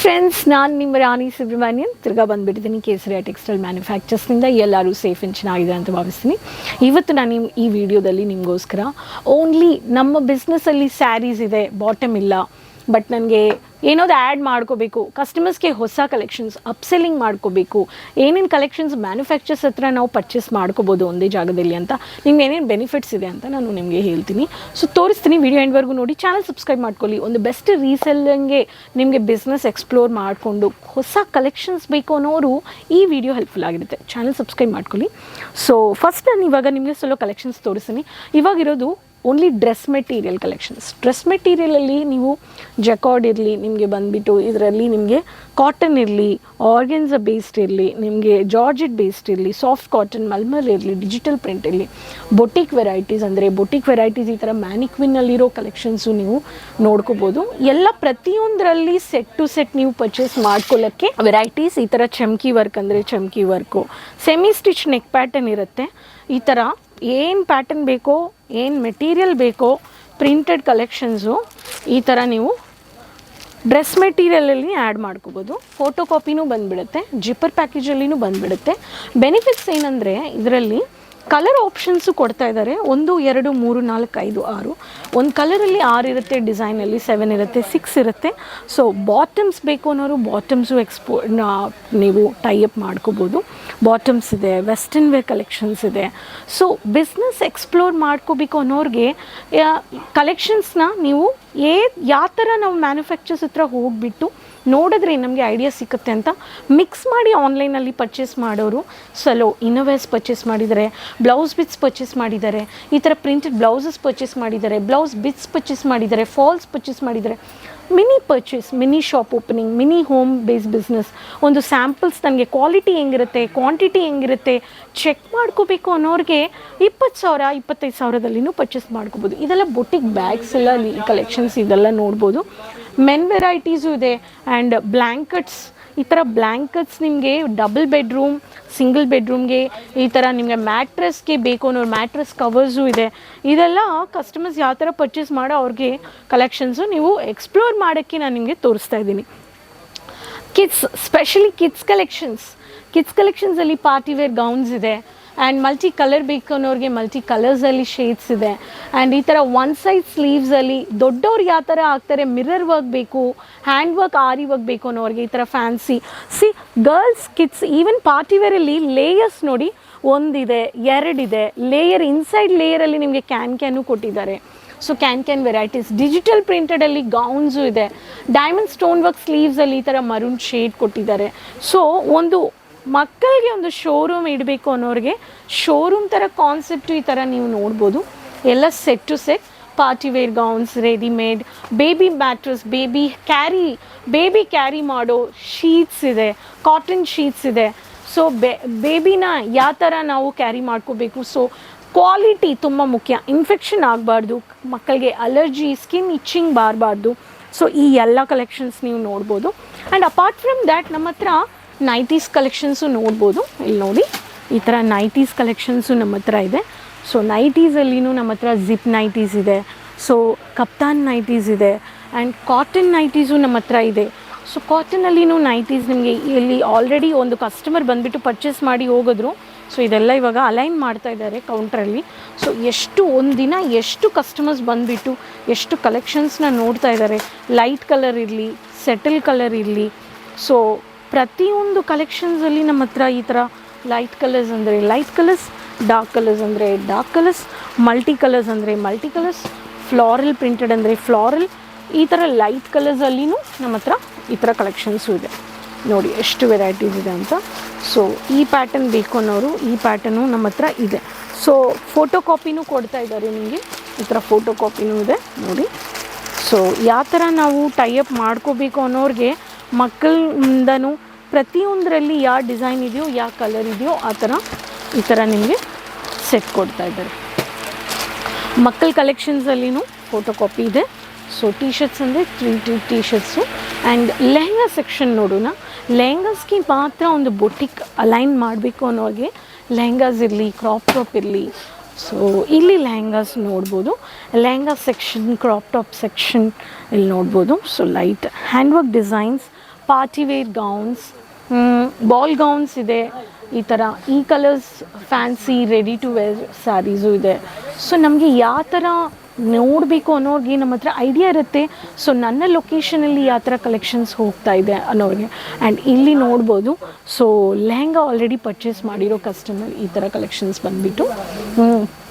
Friends ನಾನು ನಿಮ್ಮ ರಾಣಿ ಸುಬ್ರಹ್ಮಣ್ಯನ್. ತಿರ್ಗಾ ಬಂದುಬಿಟ್ಟಿದ್ದೀನಿ ಕೇಸರಿಯ ಟೆಕ್ಸ್ಟೈಲ್ ಮ್ಯಾನುಫ್ಯಾಕ್ಚರ್ಸ್ನಿಂದ. ಎಲ್ಲರೂ ಸೇಫ್ ಆ್ಯಂಡ್ ಚೆನ್ನಾಗಿದೆ ಅಂತ ಭಾವಿಸ್ತೀನಿ. ಇವತ್ತು ನಾನು ಈ ವಿಡಿಯೋದಲ್ಲಿ ನಿಮಗೋಸ್ಕರ ಓನ್ಲಿ ನಮ್ಮ ಬಿಸ್ನೆಸ್ಸಲ್ಲಿ ಸ್ಯಾರೀಸ್ ಇದೆ ಬಾಟಮ್ ಇಲ್ಲ. ಬಟ್ ನನಗೆ ಏನೋದು ಆ್ಯಡ್ ಮಾಡ್ಕೋಬೇಕು. ಕಸ್ಟಮರ್ಸ್ಗೆ ಹೊಸ ಕಲೆಕ್ಷನ್ಸ್ ಅಪ್ಸೆಲ್ಲಿಂಗ್ ಮಾಡ್ಕೋಬೇಕು. ಏನೇನು ಕಲೆಕ್ಷನ್ಸ್ ಮ್ಯಾನುಫ್ಯಾಕ್ಚರ್ಸ್ ಹತ್ರ ನಾವು ಪರ್ಚೇಸ್ ಮಾಡ್ಕೋಬೋದು ಒಂದೇ ಜಾಗದಲ್ಲಿ ಅಂತ. ನಿಮ್ಗೆ ಏನೇನು ಬೆನಿಫಿಟ್ಸ್ ಇದೆ ಅಂತ ನಾನು ನಿಮಗೆ ಹೇಳ್ತೀನಿ. ಸೊ ತೋರಿಸ್ತೀನಿ ವಿಡಿಯೋ ಎಂಡ್ವರೆಗೂ ನೋಡಿ. ಚಾನಲ್ ಸಬ್ಸ್ಕ್ರೈಬ್ ಮಾಡ್ಕೊಳ್ಳಿ. ಒಂದು ಬೆಸ್ಟ್ ರೀಸೆಲ್ಲಂಗೆ ನಿಮಗೆ ಬಿಸ್ನೆಸ್ ಎಕ್ಸ್ಪ್ಲೋರ್ ಮಾಡಿಕೊಂಡು ಹೊಸ ಕಲೆಕ್ಷನ್ಸ್ ಬೇಕು ಅನ್ನೋರು ಈ ವಿಡಿಯೋ ಹೆಲ್ಪ್ಫುಲ್ ಆಗಿರುತ್ತೆ. ಚಾನಲ್ ಸಬ್ಸ್ಕ್ರೈಬ್ ಮಾಡ್ಕೊಳ್ಳಿ. ಸೊ ಫಸ್ಟ್ ನಾನು ಇವಾಗ ನಿಮಗೆ ಸ್ವಲ್ಪ ಕಲೆಕ್ಷನ್ಸ್ ತೋರಿಸ್ತೀನಿ. ಇವಾಗಿರೋದು only dress material collections dress ಮೆಟೀರಿಯಲಲ್ಲಿ ನೀವು ಜಕಾರ್ಡ್ ಇರಲಿ, ನಿಮಗೆ ಬಂದುಬಿಟ್ಟು ಇದರಲ್ಲಿ ನಿಮಗೆ ಕಾಟನ್ ಇರಲಿ ಆರ್ಗೆನ್ಸ ಬೇಸ್ಡ್ ಇರಲಿ, ನಿಮಗೆ ಜಾರ್ಜೆಟ್ ಬೇಸ್ಡ್ ಇರಲಿ ಸಾಫ್ಟ್ ಕಾಟನ್ ಮಲ್ಮಲ್ ಇರಲಿ ಡಿಜಿಟಲ್ ಪ್ರಿಂಟ್ ಇರಲಿ ಬೊಟಿಕ್ ವೆರೈಟೀಸ್ ಅಂದರೆ ಬೊಟಿಕ್ ವೆರೈಟೀಸ್ ಈ ಥರ ಮ್ಯಾನಿಕ್ವಿನ್ನಲ್ಲಿರೋ ಕಲೆಕ್ಷನ್ಸು ನೀವು ನೋಡ್ಕೋಬೋದು. ಎಲ್ಲ ಪ್ರತಿಯೊಂದರಲ್ಲಿ ಸೆಟ್ ಟು ಸೆಟ್ ನೀವು ಪರ್ಚೇಸ್ ಮಾಡ್ಕೊಳ್ಳೋಕ್ಕೆ ವೆರೈಟೀಸ್ ಈ ಥರ ಚಮ್ಕಿ ವರ್ಕ್ ಅಂದರೆ chamki work semi stitch neck pattern ಇರುತ್ತೆ. ಈ ಥರ ಏನು ಪ್ಯಾಟರ್ನ್ ಬೇಕೋ, ಏನು ಮೆಟೀರಿಯಲ್ ಬೇಕೋ ಪ್ರಿಂಟೆಡ್ ಕಲೆಕ್ಷನ್ಸು ಈ ಥರ ನೀವು ಡ್ರೆಸ್ ಮೆಟೀರಿಯಲಲ್ಲಿ ಆ್ಯಡ್ ಮಾಡ್ಕೋಬೋದು. ಫೋಟೋ ಕಾಪಿನೂ ಬಂದುಬಿಡುತ್ತೆ ಜಿಪ್ಪರ್ ಪ್ಯಾಕೇಜಲ್ಲಿನೂ ಬಂದುಬಿಡುತ್ತೆ. ಬೆನಿಫಿಟ್ಸ್ ಏನಂದರೆ, ಇದರಲ್ಲಿ ಕಲರ್ ಆಪ್ಷನ್ಸು ಕೊಡ್ತಾ ಇದ್ದಾರೆ. ಒಂದು, ಎರಡು, ಮೂರು, ನಾಲ್ಕು, ಐದು, ಆರು. ಒಂದು ಕಲರಲ್ಲಿ ಆರು ಇರುತ್ತೆ ಡಿಸೈನಲ್ಲಿ ಸೆವೆನ್ ಇರುತ್ತೆ ಸಿಕ್ಸ್ ಇರುತ್ತೆ. ಸೊ ಬಾಟಮ್ಸ್ ಬೇಕು ಅನ್ನೋರು ಬಾಟಮ್ಸು ಎಕ್ಸ್ಪೋ ನೀವು ಟೈಅಪ್ ಮಾಡ್ಕೋಬೋದು. ಬಾಟಮ್ಸ್ ಇದೆ ವೆಸ್ಟರ್ನ್ ವೇರ್ ಕಲೆಕ್ಷನ್ಸ್ ಇದೆ. ಸೊ ಬಿಸ್ನೆಸ್ ಎಕ್ಸ್ಪ್ಲೋರ್ ಮಾಡ್ಕೋಬೇಕು ಅನ್ನೋರಿಗೆ ಕಲೆಕ್ಷನ್ಸ್ನ ನೀವು ಏ, ಯಾವ ಥರ ನಾವು ಮ್ಯಾನುಫ್ಯಾಕ್ಚರ್ಸ್ ಹತ್ರ ಹೋಗಿಬಿಟ್ಟು ನೋಡಿದ್ರೆ ನಮಗೆ ಐಡಿಯಾ ಸಿಕ್ಕುತ್ತೆ ಅಂತ ಮಿಕ್ಸ್ ಮಾಡಿ ಆನ್ಲೈನಲ್ಲಿ ಪರ್ಚೇಸ್ ಮಾಡೋರು. ಸಲೋ ಇನ್ನೋವೇಸ್ ಪರ್ಚೇಸ್ ಮಾಡಿದ್ದಾರೆ ಬ್ಲೌಸ್ ಬಿಟ್ಸ್ ಪರ್ಚೇಸ್ ಮಾಡಿದ್ದಾರೆ, ಈ ಥರ ಪ್ರಿಂಟೆಡ್ ಬ್ಲೌಸಸ್ ಪರ್ಚೇಸ್ ಮಾಡಿದ್ದಾರೆ ಬ್ಲೌಸ್ ಬಿಟ್ಸ್ ಪರ್ಚೇಸ್ ಮಾಡಿದ್ದಾರೆ ಫಾಲ್ಸ್ ಪರ್ಚೇಸ್ ಮಾಡಿದ್ದಾರೆ. Mini purchase mini shop opening mini home base business ಒಂದು ಸ್ಯಾಂಪಲ್ಸ್ ನನಗೆ ಕ್ವಾಲಿಟಿ ಹೆಂಗಿರುತ್ತೆ ಕ್ವಾಂಟಿಟಿ ಹೆಂಗಿರುತ್ತೆ ಚೆಕ್ ಮಾಡ್ಕೋಬೇಕು ಅನ್ನೋರಿಗೆ ಇಪ್ಪತ್ತು ಸಾವಿರ, ಇಪ್ಪತ್ತೈದು ಸಾವಿರದಲ್ಲಿನೂ ಪರ್ಚೇಸ್ ಮಾಡ್ಕೋಬೋದು. ಇದೆಲ್ಲ ಬೊಟಿಕ್ ಬ್ಯಾಗ್ಸ್ ಎಲ್ಲ ಕಲೆಕ್ಷನ್ಸ್ ಇದೆಲ್ಲ ನೋಡ್ಬೋದು. ಮೆನ್ ವೆರೈಟೀಸು ಇದೆ. ಆ್ಯಂಡ್ ಬ್ಲ್ಯಾಂಕೆಟ್ಸ್ ಈ ಥರ ಬ್ಲ್ಯಾಂಕೆಟ್ಸ್ ನಿಮಗೆ ಡಬಲ್ ಬೆಡ್ರೂಮ್ ಸಿಂಗಲ್ ಬೆಡ್ರೂಮ್ಗೆ ಈ ಥರ ನಿಮಗೆ ಮ್ಯಾಟ್ರೆಸ್ಗೆ ಬೇಕು ಅನ್ನೋ ಮ್ಯಾಟ್ರೆಸ್ ಕವರ್ಸು ಇದೆ. ಇದೆಲ್ಲ ಕಸ್ಟಮರ್ಸ್ ಯಾವ ಥರ ಪರ್ಚೇಸ್ ಮಾಡೋ ಅವ್ರಿಗೆ ಕಲೆಕ್ಷನ್ಸು ನೀವು ಎಕ್ಸ್ಪ್ಲೋರ್ ಮಾಡೋಕ್ಕೆ ನಾನು ನಿಮಗೆ ತೋರಿಸ್ತಾ ಇದ್ದೀನಿ. Kids specially kids collections kids ಕಲೆಕ್ಷನ್ಸಲ್ಲಿ party wear gowns ಇದೆ. ಆ್ಯಂಡ್ ಮಲ್ಟಿ ಕಲರ್ ಬೇಕು ಅನ್ನೋರಿಗೆ ಮಲ್ಟಿ ಕಲರ್ಸಲ್ಲಿ ಶೇಡ್ಸ್ ಇದೆ. ಆ್ಯಂಡ್ ಈ ಥರ ಒನ್ ಸೈಡ್ ಸ್ಲೀವ್ಸಲ್ಲಿ ದೊಡ್ಡವ್ರು ಯಾವ ಥರ ಆಗ್ತಾರೆ ಮಿರರ್ ವರ್ಕ್ ಬೇಕು ಹ್ಯಾಂಡ್ ವರ್ಕ್ ಆರಿ ವರ್ಕ್ ಬೇಕು ಅನ್ನೋರಿಗೆ ಈ ಥರ ಫ್ಯಾನ್ಸಿ ಸಿ ಗರ್ಲ್ಸ್ ಕಿಡ್ಸ್ ಈವನ್ ಪಾರ್ಟಿವೇರಲ್ಲಿ ಲೇಯರ್ಸ್ ನೋಡಿ ಒಂದಿದೆ, ಎರಡಿದೆ. ಲೇಯರ್ ಇನ್ಸೈಡ್ ಲೇಯರಲ್ಲಿ ನಿಮಗೆ ಕ್ಯಾನ್ ಕ್ಯಾನು ಕೊಟ್ಟಿದ್ದಾರೆ. So can can varieties digital ಪ್ರಿಂಟೆಡಲ್ಲಿ ಗೌನ್ಸು ಇದೆ. ಡೈಮಂಡ್ ಸ್ಟೋನ್ ವರ್ಕ್ ಸ್ಲೀವ್ಸಲ್ಲಿ ಈ ಥರ ಮರೂನ್ ಶೇಡ್ ಕೊಟ್ಟಿದ್ದಾರೆ. ಸೊ ಒಂದು ಮಕ್ಕಳಿಗೆ ಒಂದು ಶೋರೂಮ್ ಇಡಬೇಕು ಅನ್ನೋರಿಗೆ ಶೋರೂಮ್ ಥರ ಕಾನ್ಸೆಪ್ಟು ಈ ಥರ ನೀವು ನೋಡ್ಬೋದು. ಎಲ್ಲ set to set party wear gowns readymade baby mattress baby carry baby carry ಮಾಡೋ ಶೀಟ್ಸ್ ಇದೆ ಕಾಟನ್ ಶೀಟ್ಸ್ ಇದೆ. ಸೊ ಬೆ ಬೇಬಿನ ಯಾವ ಥರ ನಾವು ಕ್ಯಾರಿ ಮಾಡ್ಕೋಬೇಕು? ಸೊ ಕ್ವಾಲಿಟಿ ತುಂಬ ಮುಖ್ಯ. ಇನ್ಫೆಕ್ಷನ್ ಆಗಬಾರ್ದು, ಮಕ್ಕಳಿಗೆ ಅಲರ್ಜಿ ಸ್ಕಿನ್ ಇಚ್ಚಿಂಗ್ ಬಾರಬಾರ್ದು. ಸೊ ಈ ಎಲ್ಲ ಕಲೆಕ್ಷನ್ಸ್ ನೀವು ನೋಡ್ಬೋದು. ಆ್ಯಂಡ್ ಅಪಾರ್ಟ್ ಫ್ರಮ್ ದ್ಯಾಟ್ ನಮ್ಮ ಹತ್ರ ನೈಟೀಸ್ ಕಲೆಕ್ಷನ್ಸು ನೋಡ್ಬೋದು. ಇಲ್ಲಿ ನೋಡಿ, ಈ ಥರ ನೈಟೀಸ್ ಕಲೆಕ್ಷನ್ಸು ನಮ್ಮ ಹತ್ರ ಇದೆ. ಸೊ, ನೈಟೀಸಲ್ಲಿನೂ ನಮ್ಮ ಹತ್ರ ಜಿಪ್ ನೈಟೀಸ್ ಇದೆ. ಸೊ, ಕಪ್ತಾನ್ ನೈಟೀಸ್ ಇದೆ. ಆ್ಯಂಡ್ ಕಾಟನ್ ನೈಟೀಸು ನಮ್ಮ ಹತ್ರ ಇದೆ. ಸೊ ಕಾಟನಲ್ಲಿನೂ ನೈಟೀಸ್ ನಿಮಗೆ ಇಲ್ಲಿ ಆಲ್ರೆಡಿ ಒಂದು ಕಸ್ಟಮರ್ ಬಂದುಬಿಟ್ಟು ಪರ್ಚೇಸ್ ಮಾಡಿ ಹೋಗಿದ್ರು. ಸೊ, ಇದೆಲ್ಲ ಇವಾಗ ಅಲೈನ್ ಮಾಡ್ತಾ ಇದ್ದಾರೆ ಕೌಂಟ್ರಲ್ಲಿ. ಸೊ, ಎಷ್ಟು ಒಂದಿನ ಎಷ್ಟು ಕಸ್ಟಮರ್ಸ್ ಬಂದುಬಿಟ್ಟು ಎಷ್ಟು ಕಲೆಕ್ಷನ್ಸ್ನ ನೋಡ್ತಾ ಇದ್ದಾರೆ. ಲೈಟ್ ಕಲರ್ ಇರಲಿ, ಸೆಟಲ್ ಕಲರ್ ಇರಲಿ. ಸೊ ಪ್ರತಿಯೊಂದು ಕಲೆಕ್ಷನ್ಸಲ್ಲಿ ನಮ್ಮ ಹತ್ರ ಈ ಥರ ಲೈಟ್ ಕಲರ್ಸ್ ಅಂದರೆ ಲೈಟ್ ಕಲರ್ಸ್ ಡಾರ್ಕ್ ಕಲರ್ಸ್ ಅಂದರೆ ಡಾರ್ಕ್ ಕಲರ್ಸ್ ಮಲ್ಟಿ ಕಲರ್ಸ್ ಅಂದರೆ ಮಲ್ಟಿ ಕಲರ್ಸ್ ಫ್ಲಾರಲ್ ಪ್ರಿಂಟೆಡ್ ಅಂದರೆ ಫ್ಲಾರಲ್ ಈ ಥರ ಲೈಟ್ ಕಲರ್ಸಲ್ಲಿನೂ ನಮ್ಮ ಹತ್ರ ಈ ಥರ ಕಲೆಕ್ಷನ್ಸು ಇದೆ. ನೋಡಿ ಎಷ್ಟು ವೆರೈಟೀಸ್ ಇದೆ ಅಂತ. ಸೊ ಈ ಪ್ಯಾಟರ್ನ್ ಬೇಕು ಅನ್ನೋರು ಈ ಪ್ಯಾಟರ್ನು ನಮ್ಮ ಹತ್ರ ಇದೆ. ಸೊ ಫೋಟೋ ಕಾಪಿನೂ ಕೊಡ್ತಾ ಇದ್ದಾರೆ ನಿಮಗೆ. ಈ ಥರ ಫೋಟೋ ಕಾಪಿನೂ ಇದೆ, ನೋಡಿ. ಸೊ ಯಾವ ಥರ ನಾವು ಟೈಅಪ್ ಮಾಡ್ಕೋಬೇಕು ಅನ್ನೋರಿಗೆ ಮಕ್ಕಳಿಂದನೂ ಪ್ರತಿಯೊಂದರಲ್ಲಿ ಯಾವ ಡಿಸೈನ್ ಇದೆಯೋ, ಯಾವ ಕಲರ್ ಇದೆಯೋ, ಆ ಥರ ಈ ಥರ ನಿಮಗೆ ಸೆಟ್ ಕೊಡ್ತಾ ಇದ್ದಾರೆ. ಮಕ್ಕಳ ಕಲೆಕ್ಷನ್ಸಲ್ಲಿನೂ ಫೋಟೋ ಕಾಪಿ ಇದೆ. ಸೊ ಟೀ ಶರ್ಟ್ಸ್ ಅಂದರೆ three T T shirts and lehenga section ನೋಡೋಣ. ಲೆಹಂಗಾಸ್ಗೆ ಮಾತ್ರ ಒಂದು ಬೊಟಿಕ್ ಅಲೈನ್ ಮಾಡಬೇಕು ಅನ್ನೋ ಹಾಗೆ ಲೆಹಂಗಾಸ್ ಇರಲಿ ಕ್ರಾಪ್ ಟಾಪ್ ಇರಲಿ. ಸೊ ಇಲ್ಲಿ ಲೆಹಂಗಾಸ್ ನೋಡ್ಬೋದು. Lehenga section crop top section ಇಲ್ಲಿ ನೋಡ್ಬೋದು. So light hand work designs party wear gowns ball gowns ಇದೆ. ಈ ಥರ ಈ colours fancy ready to wear sarees ಇದೆ. ಸೊ ನಮಗೆ ಯಾವ ಥರ ನೋಡಬೇಕು ಅನ್ನೋರಿಗೆ ನಮ್ಮ ಹತ್ರ ಐಡಿಯಾ ಇರುತ್ತೆ. ಸೊ ನನ್ನ ಲೊಕೇಶನಲ್ಲಿ ಯಾವ ಥರ ಕಲೆಕ್ಷನ್ಸ್ ಹೋಗ್ತಾ ಇದೆ ಅನ್ನೋರಿಗೆ. ಆ್ಯಂಡ್ ಇಲ್ಲಿ ನೋಡ್ಬೋದು. ಸೊ ಲೆಹಂಗಾ ಆಲ್ರೆಡಿ ಪರ್ಚೇಸ್ ಮಾಡಿರೋ ಕಸ್ಟಮರ್ ಈ ಥರ ಕಲೆಕ್ಷನ್ಸ್ ಬಂದುಬಿಟ್ಟು.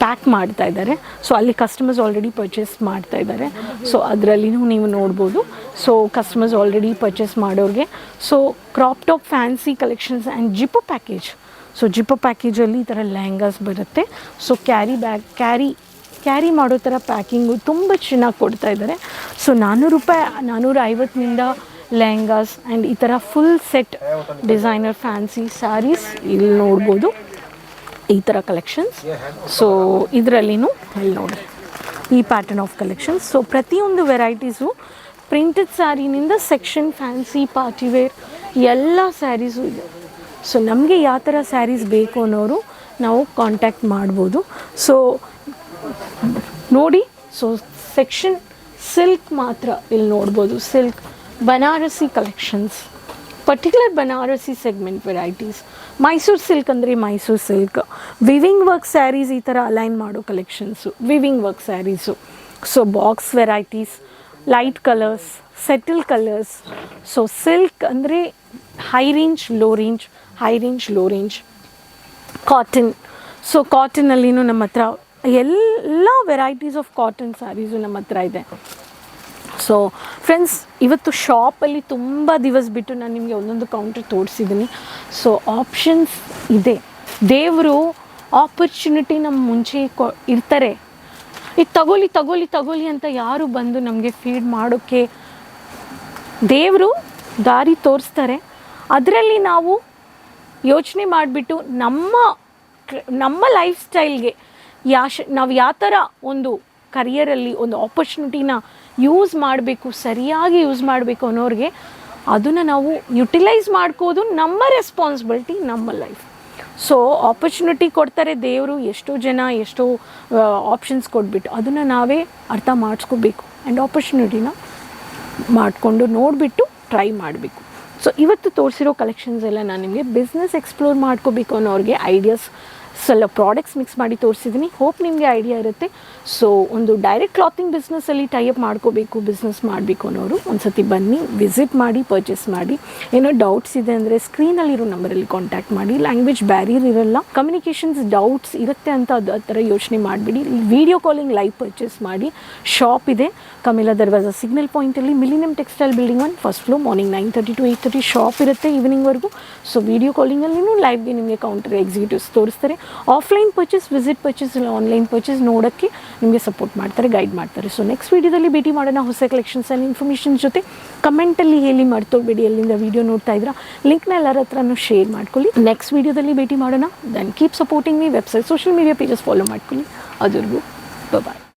ಪ್ಯಾಕ್ ಮಾಡ್ತಾ ಇದ್ದಾರೆ. ಸೊ ಅಲ್ಲಿ ಕಸ್ಟಮರ್ಸ್ ಆಲ್ರೆಡಿ ಪರ್ಚೇಸ್ ಮಾಡ್ತಾ ಇದ್ದಾರೆ. ಸೊ ಅದರಲ್ಲಿನೂ ನೀವು ನೋಡ್ಬೋದು. ಸೊ ಕಸ್ಟಮರ್ಸ್ ಆಲ್ರೆಡಿ ಪರ್ಚೇಸ್ ಮಾಡೋರಿಗೆ. So crop top fancy collections and zip package so zip ಪ್ಯಾಕೇಜಲ್ಲಿ ಈ ಥರ ಲೆಹಂಗಾಸ್ ಬರುತ್ತೆ. So carry bag carry carry ಮಾಡೋ ಥರ ಪ್ಯಾಕಿಂಗು ತುಂಬ ಚೆನ್ನಾಗಿ ಕೊಡ್ತಾ ಇದ್ದಾರೆ. ಸೊ ನಾನ್ನೂರು ರೂಪಾಯಿ ನಾನ್ನೂರ ಐವತ್ತರಿಂದ ಲೆಹಂಗಾಸ್ ಆ್ಯಂಡ್ ಈ ಥರ full set designer fancy sarees ಇಲ್ಲಿ ನೋಡ್ಬೋದು. ಈ ಥರ ಕಲೆಕ್ಷನ್ಸ್ ಸೊ ಇದರಲ್ಲಿನೂ ಅಲ್ಲಿ ನೋಡಿ ಈ ಪ್ಯಾಟರ್ನ್ ಆಫ್ ಕಲೆಕ್ಷನ್ಸ್ ಸೊ ಪ್ರತಿಯೊಂದು ವೆರೈಟೀಸು ಪ್ರಿಂಟೆಡ್ ಸ್ಯಾರಿನಿಂದ ಸೆಕ್ಷನ್ ಫ್ಯಾನ್ಸಿ ಪಾರ್ಟಿ ವೇರ್ ಎಲ್ಲ ಸ್ಯಾರೀಸು ಇದೆ. ಸೊ ನಮಗೆ ಯಾವ ಥರ ಸ್ಯಾರೀಸ್ ಬೇಕು ಅನ್ನೋರು ನಾವು ಕಾಂಟ್ಯಾಕ್ಟ್ ಮಾಡ್ಬೋದು. ಸೊ ನೋಡಿ ಸೊ ಸೆಕ್ಷನ್ ಸಿಲ್ಕ್ ಮಾತ್ರ ಇಲ್ಲಿ ನೋಡ್ಬೋದು. Silk Banarasi collections particular Banarasi segment varieties Mysore silk ಅಂದರೆ Mysore silk. Weaving work sarees ಈ ಥರ ಅಲೈನ್ ಮಾಡೋ collections weaving work sarees. So box varieties light colours subtle colours so silk ಅಂದರೆ high range low range high range low range cotton so ಕಾಟನಲ್ಲಿನೂ ನಮ್ಮ ಹತ್ರ ಎಲ್ಲ varieties of cotton saris ನಮ್ಮ ಹತ್ರ ಇದೆ. ಸೊ ಫ್ರೆಂಡ್ಸ್ ಇವತ್ತು ಶಾಪಲ್ಲಿ ತುಂಬ ದಿವಸ ಬಿಟ್ಟು ನಾನು ನಿಮಗೆ ಒಂದೊಂದು ಕೌಂಟರ್ ತೋರಿಸಿದ್ದೀನಿ ಸೊ ಆಪ್ಷನ್ಸ್ ಇದೆ. ದೇವರು ಆಪರ್ಚುನಿಟಿ ನಮ್ಮ ಮುಂಚೆ ಕೊ, ಇರ್ತಾರೆ. ಇದು ತಗೊಳ್ಳಿ ತಗೊಳ್ಳಿ ತಗೊಳ್ಳಿ ಅಂತ ಯಾರು ಬಂದು ನಮಗೆ ಫೀಡ್ ಮಾಡೋಕ್ಕೆ ದೇವರು ದಾರಿ ತೋರಿಸ್ತಾರೆ. ಅದರಲ್ಲಿ ನಾವು ಯೋಚನೆ ಮಾಡಿಬಿಟ್ಟು ನಮ್ಮ ನಮ್ಮ ಲೈಫ್ ಸ್ಟೈಲ್ಗೆ ಯಾಶ, ನಾವು ಯಾವ ಥರ ಒಂದು ಕರಿಯರಲ್ಲಿ ಒಂದು ಆಪರ್ಚುನಿಟಿನ ಯೂಸ್ ಮಾಡಬೇಕು, ಸರಿಯಾಗಿ ಯೂಸ್ ಮಾಡಬೇಕು ಅನ್ನೋರಿಗೆ ಅದನ್ನು ನಾವು ಯುಟಿಲೈಸ್ ಮಾಡ್ಕೋದು ನಮ್ಮ ರೆಸ್ಪಾನ್ಸಿಬಿಲಿಟಿ ನಮ್ಮ ಲೈಫ್ ಸೊ ಆಪರ್ಚುನಿಟಿ ಕೊಡ್ತಾರೆ ದೇವರು, ಎಷ್ಟೋ ಜನ ಎಷ್ಟೋ ಆಪ್ಷನ್ಸ್ ಕೊಟ್ಬಿಟ್ಟು ಅದನ್ನು ನಾವೇ ಅರ್ಥ ಮಾಡಿಸ್ಕೋಬೇಕು ಆ್ಯಂಡ್ ಆಪರ್ಚುನಿಟಿನ ಮಾಡಿಕೊಂಡು ನೋಡಿಬಿಟ್ಟು ಟ್ರೈ ಮಾಡಬೇಕು. ಸೊ ಇವತ್ತು ತೋರಿಸಿರೋ ಕಲೆಕ್ಷನ್ಸ್ ಎಲ್ಲ ನಾನು ನಿಮಗೆ ಬಿಸ್ನೆಸ್ ಎಕ್ಸ್ಪ್ಲೋರ್ ಮಾಡ್ಕೋಬೇಕು ಅನ್ನೋರಿಗೆ ಐಡಿಯಾಸ್ ಸ್ವಲ್ಪ ಪ್ರಾಡಕ್ಟ್ಸ್ ಮಿಕ್ಸ್ ಮಾಡಿ ತೋರಿಸಿದ್ದೀನಿ ಹೋಪ್ ನಿಮಗೆ ಐಡಿಯಾ ಇರುತ್ತೆ. ಸೊ ಒಂದು ಡೈರೆಕ್ಟ್ ಕ್ಲಾತಿಂಗ್ ಬಿಸ್ನೆಸ್ಸಲ್ಲಿ ಟೈಅಪ್ ಮಾಡ್ಕೋಬೇಕು ಬಿಸ್ನೆಸ್ ಮಾಡಬೇಕು ಅನ್ನೋರು ಒಂದ್ಸತಿ ಬನ್ನಿ ವಿಸಿಟ್ ಮಾಡಿ ಪರ್ಚೇಸ್ ಮಾಡಿ. ಏನೋ ಡೌಟ್ಸ್ ಇದೆ ಅಂದರೆ ಸ್ಕ್ರೀನಲ್ಲಿರೋ ನಂಬರಲ್ಲಿ ಕಾಂಟ್ಯಾಕ್ಟ್ ಮಾಡಿ. ಲ್ಯಾಂಗ್ವೇಜ್ ಬ್ಯಾರಿಯರ್ ಇರಲ್ಲ. ಕಮ್ಯುನಿಕೇಷನ್ಸ್ ಡೌಟ್ಸ್ ಇರುತ್ತೆ ಅಂತ ಅದು ಆ ಥರ ಯೋಚನೆ ಮಾಡಿಬಿಡಿ. ವಿಡಿಯೋ ಕಾಲಿಂಗ್ ಲೈವ್ ಪರ್ಚೇಸ್ ಮಾಡಿ. ಶಾಪ್ ಇದೆ. ಕಮಿಲಾ ದರ್ವಾಜ signal ಪಾಯಿಂಟಲ್ಲಿ millennium textile building one first floor morning nine thirty to eight thirty shop ಇರುತ್ತೆ ಈವ್ನಿಂಗ್ವರೆಗೂ ಸೊ ವೀಡಿಯೋ ಕಾಲಿಂಗಲ್ಲಿನೂ ಲೈವ್ಗೆ ನಿಮಗೆ ಕೌಂಟರ್ ಎಕ್ಸಿಕ್ಯೂಟಿವ್ಸ್ ತೋರಿಸ್ತಾರೆ. ಆಫ್ಲೈನ್ ಪರ್ಚೇಸ್ ವಿಸಿಟ್ ಪರ್ಚೇಸ್ ಇಲ್ಲ ಆನ್ಲೈನ್ ಪರ್ಚೇಸ್ ನೋಡೋಕ್ಕೆ ನಿಮಗೆ ಸಪೋರ್ಟ್ ಮಾಡ್ತಾರೆ ಗೈಡ್ ಮಾಡ್ತಾರೆ. ಸೊ ನೆಕ್ಸ್ಟ್ ವೀಡಿಯೋದಲ್ಲಿ ಭೇಟಿ ಮಾಡೋಣ ಹೊಸ ಕಲೆಕ್ಷನ್ಸ್ ಆ್ಯಂಡ್ ಇನ್ಫಾರ್ಮೇಷನ್ ಜೊತೆ. ಕಮೆಂಟಲ್ಲಿ ಹೇಳಿ ಮರ್ತೋಗ್ಬೇಡಿ ಎಲ್ಲಿಂದ ವೀಡಿಯೋ ನೋಡ್ತಾ ಇದ್ದೀರಾ. ಲಿಂಕ್ನ ಎಲ್ಲರ ಹತ್ರನೂ ಶೇರ್ ಮಾಡ್ಕೊಳ್ಳಿ. ನೆಕ್ಸ್ಟ್ ವೀಡಿಯೋದಲ್ಲಿ ಭೇಟಿ ಮಾಡೋಣ. Then keep supporting me website social media pages follow ಮಾಡ್ಕೊಳ್ಳಿ. ಅದ್ರಿಗೂ ಬಾಯ್